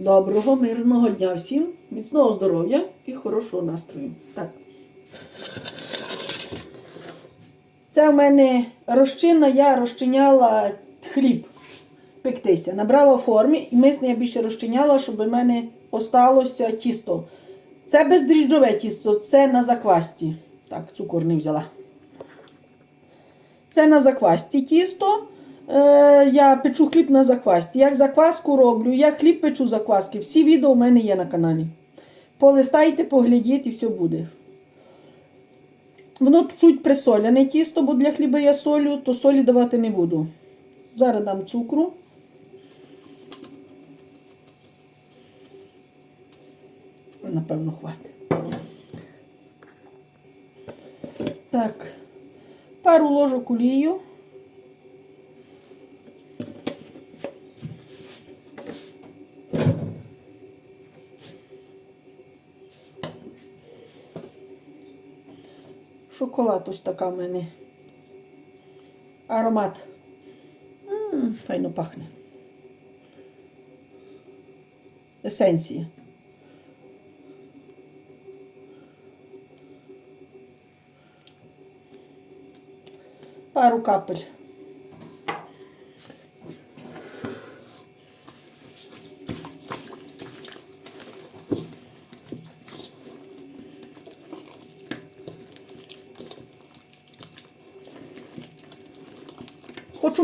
Доброго, мирного дня всім, міцного здоров'я і хорошого настрою. Так. Це в мене розчинна, я розчиняла хліб пектися. Набрала формі і мисне я більше розчиняла, щоб в мене осталося тісто. Це бездріжджове тісто, це на заквасті. Так, цукор не взяла. Це на заквасті тісто. Е, я печу хліб на заквасті. Як закваску роблю, я хліб печу закваски. Всі відео у мене є на каналі. Полистайте, поглядіть і все буде. Воно чуть присоляне тісто, бо для хліба я солю, то солі давати не буду. Зараз дам цукру. Напевно, хватить. Так, пару ложок олію. Шоколад ось така в мене. Аромат. М, файно пахне. Есенція. Пару капель.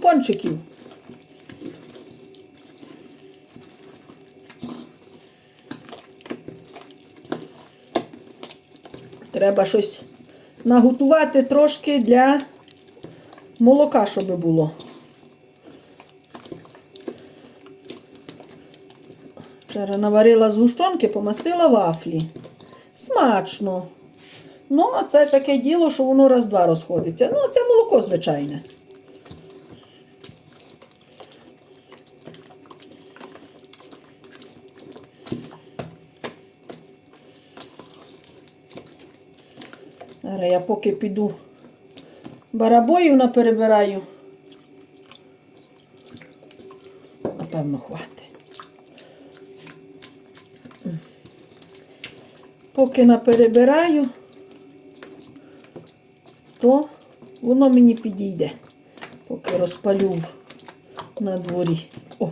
Пончиків. Треба щось наготувати трошки для молока, щоб було. Вчора наварила згущенки, помастила вафлі. Смачно. Ну, а це таке діло, що воно раз-два розходиться. Ну, це молоко звичайне. Зараз я поки піду барабоїв наперебираю. Напевно, хватить. Поки наперебираю, то воно мені підійде, поки розпалю на дворі. О!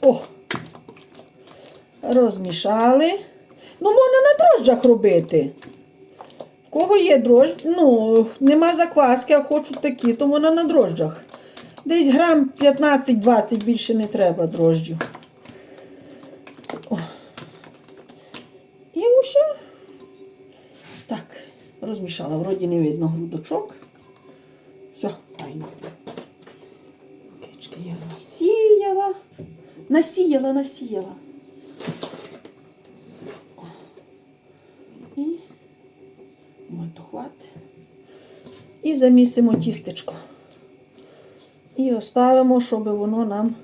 О! Розмішали. Ну, можна на дрожджах робити. Кого є дрождж? Ну, нема закваски, а хочу такі, то можна на дрожджах. Десь грам 15-20 більше не треба дрожджів. І усе. Так, розмішала. Вроді не видно грудочок. Все, файно. Кички я насіяла. Насіяла, насіяла. І ой, то хватить. І замісимо тістечко. І оставимо, щоб воно нам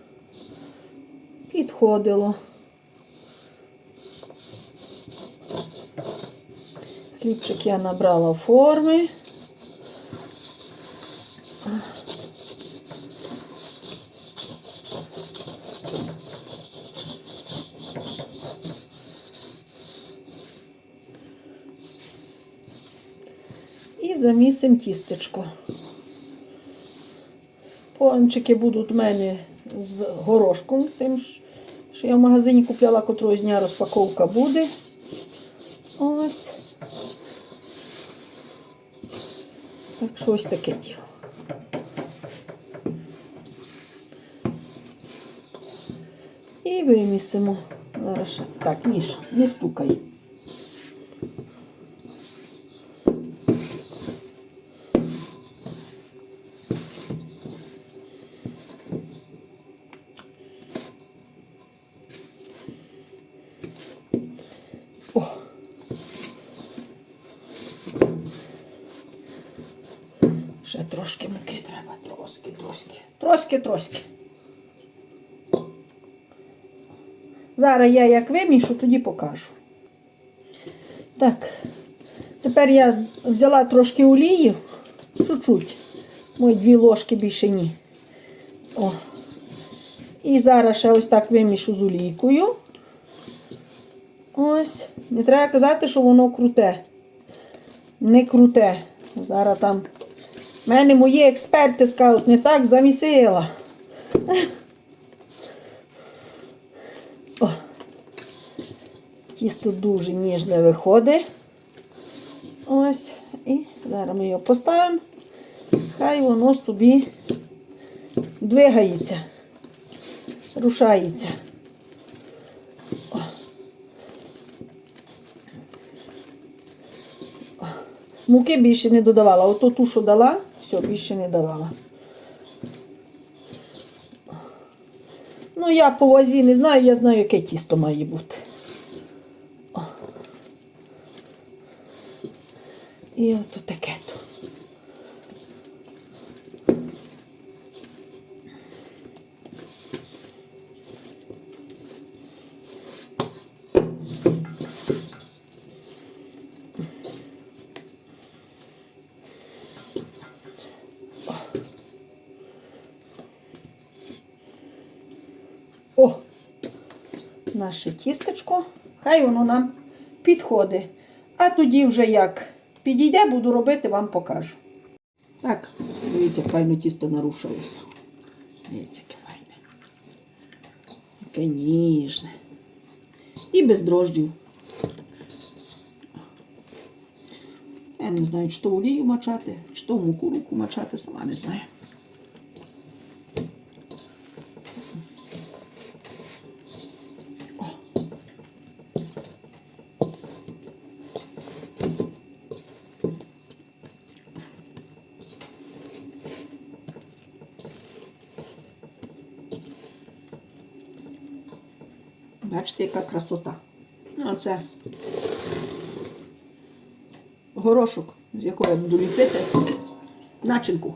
підходило. Хлібчик я набрала форми. І замісимо тістечко. Пончики будуть в мене з горошком, тим, що я в магазині купляла котрогось дня розпаковка буде. Ось. Так що ось таке діло. І вимісимо. Зараз. Так, ніж, не стукай. Ще трошки муки треба, трошки, трошки. Трошки, трошки. Зараз я як вимішу, тоді покажу. Так, тепер я взяла трошки олії, чуть-чуть. Мої дві ложки більше ні. О. І зараз ще ось так вимішу з олійкою. Ось. Не треба казати, що воно круте. Не круте. Зараз там. В мене мої експерти скажуть, не так замісила. Тісто дуже ніжне виходить. Ось. І зараз ми його поставимо. Хай воно собі двигається, рушається. Муки більше не додавала. Ото ту, що дала, все, більше не давала. Ну, я по вазі не знаю, я знаю, яке тісто має бути. І ото таке то. О! Наше тістечко. Хай воно нам підходить. А тоді вже як підійде, буду робити, вам покажу. Так, дивіться, файно тісто нарушилося. Дивіться, яке файне. Яке ніжне. І без дрождів. Я не знаю, чи то олію мачати, чи то муку руку мачати, сама не знаю. Бачите, яка красота. Ну, це горошок, з якого я буду ліпити начинку.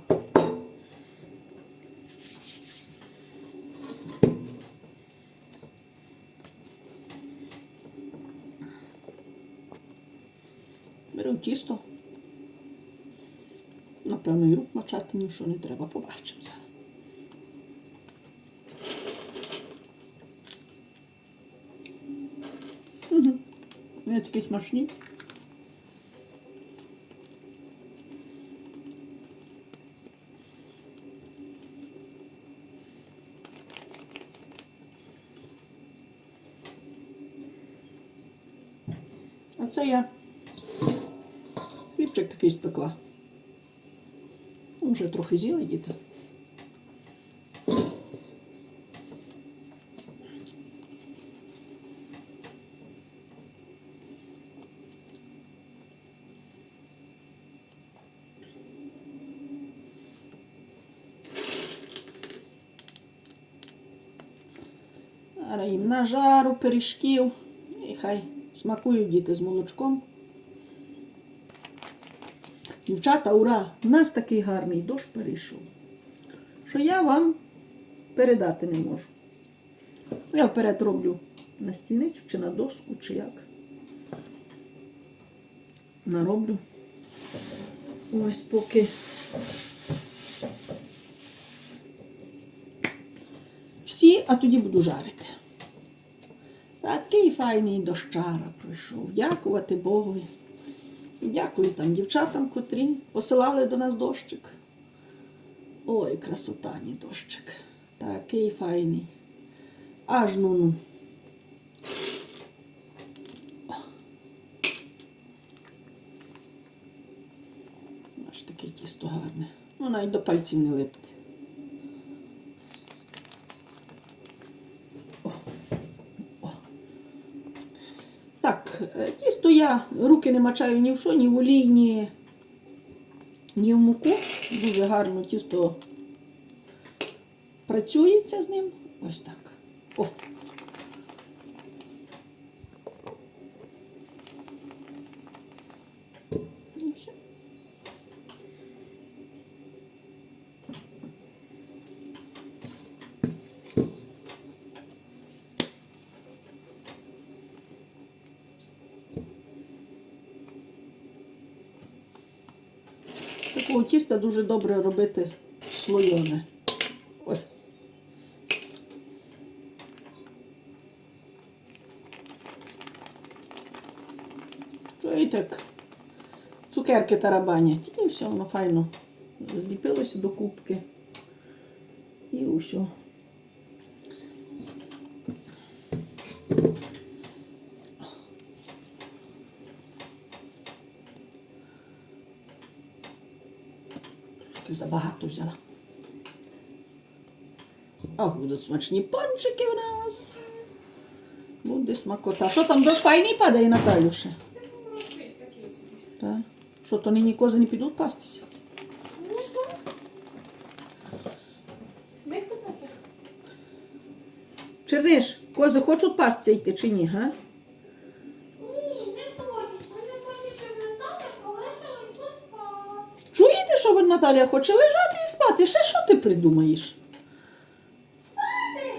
Беру тісто. Напевно, і рук мачати ні в що не треба, побачимо зараз. Вони такі смачні. А це я хлібчик такий спекла. Вже трохи з'їли діти. На жару пиріжків. І хай смакують діти з молочком. Дівчата, ура! У нас такий гарний дощ перейшов, що я вам передати не можу. Я вперед роблю на стільницю чи на доску, чи як. Нароблю. Ось поки. Всі, а тоді буду жарити. Такий файний дощара пройшов. Дякувати. І Дякую там дівчатам, котрі посилали до нас дощик. Ой, красота, ні дощик. Такий файний. Аж ну ну. Аж таке тісто гарне. Ну, навіть до пальців не липне. Так, е, тісто я руки не мачаю ні в що, ні в олій, ні, ні в муку. Дуже гарно тісто працюється з ним. Ось так. О. У тіста дуже добре робити слоєне. Ну, і так цукерки тарабанять. І все, воно файно зліпилося до кубки. І усе. Трошки забагато взяла. Ох, будуть смачні пончики в нас. Буде смакота. Що там дощ файний падає, Наталюше? Так. Що то нині кози не підуть пастися? Черниш, кози хочуть пастися йти чи ні, га? Ні, не хочуть. Вони хочуть, щоб Наталя полежала і поспала. Чуєте, що ви Наталя хоче лежати і спати? Ще що ти придумаєш? Спати!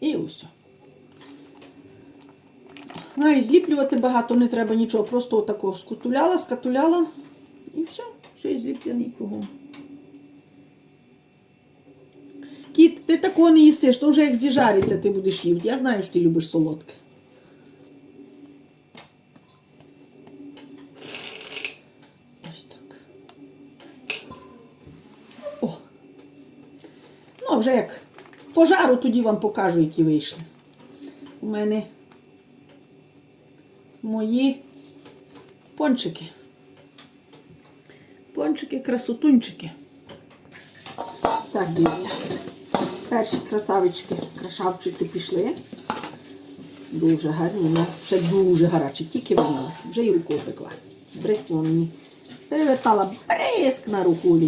І усе. Навіть зліплювати багато не треба нічого. Просто отако скутуляла, скатуляла і все. Все і зліплений кругом. Кіт, ти такого не їсиш, то вже як зіжариться, ти будеш їсти. Я знаю, що ти любиш солодке. Ось так. О. Ну, а вже як пожару тоді вам покажу, які вийшли. У мене мої пончики. Пончики, красотунчики. Так, дивіться. Перші красавички, крашавчики пішли. Дуже гарні, ну, ще дуже гарячі, тільки виняла. Вже і руку пекла. Бризкнула мені. Перевертала бризк на руку.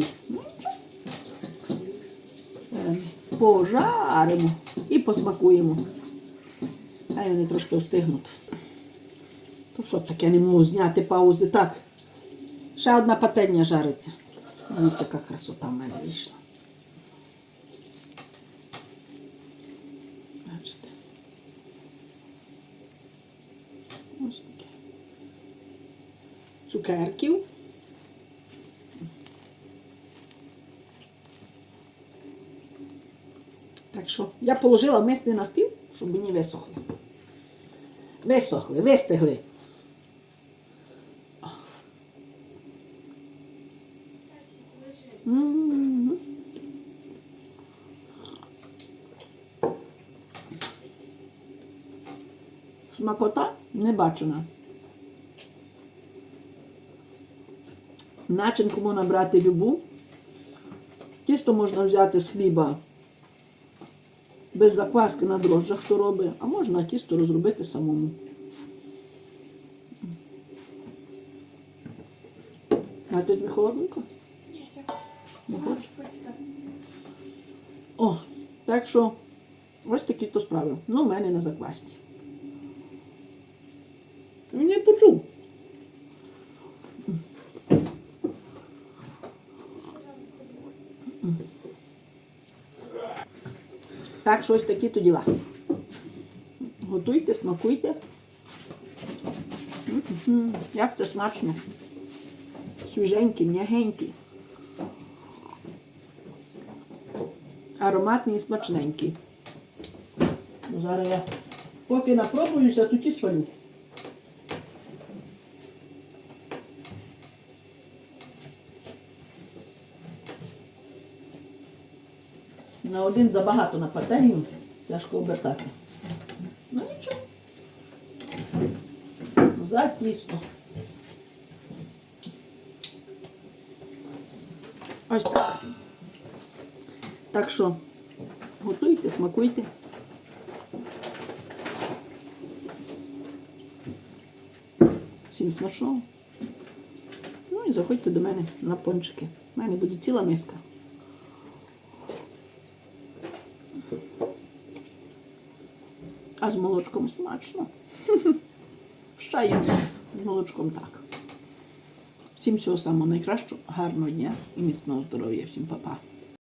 Пожаримо і посмакуємо. Хай вони трошки остигнуть. То що таке не можу зняти паузи. Так. Ще одна пательня жариться. Дивіться, яка красота в мене вийшла. Бачите. Ось таке. Цукерків. Так що я положила мисли на стіл, щоб мені висохли. Висохли, вистигли. Смакота не бачена. Начинку можна брати любу. Тісто можна взяти з хліба без закваски на дрожжах, хто робить, а можна тісто розробити самому. А ти тобі холодненько? Ні, Не хочеш? Так. О, так що ось такі то справи. Ну, в мене на заквасці. Так що ось такі то діла. Готуйте, смакуйте. Як це смачно. Свіженький, м'ягенький. Ароматний і смачненький. Ну, Зараз я поки напробуюся, тут і спалю. На один забагато на пательню, тяжко обертати. Ну нічого. За тісто. Ось так. Так що готуйте, смакуйте. Всім смачного. Ну і заходьте до мене на пончики. У мене буде ціла миска. А з молочком смачно. Ще з молочком так. Всім всього самого найкращого, гарного дня і міцного здоров'я. Всім па-па.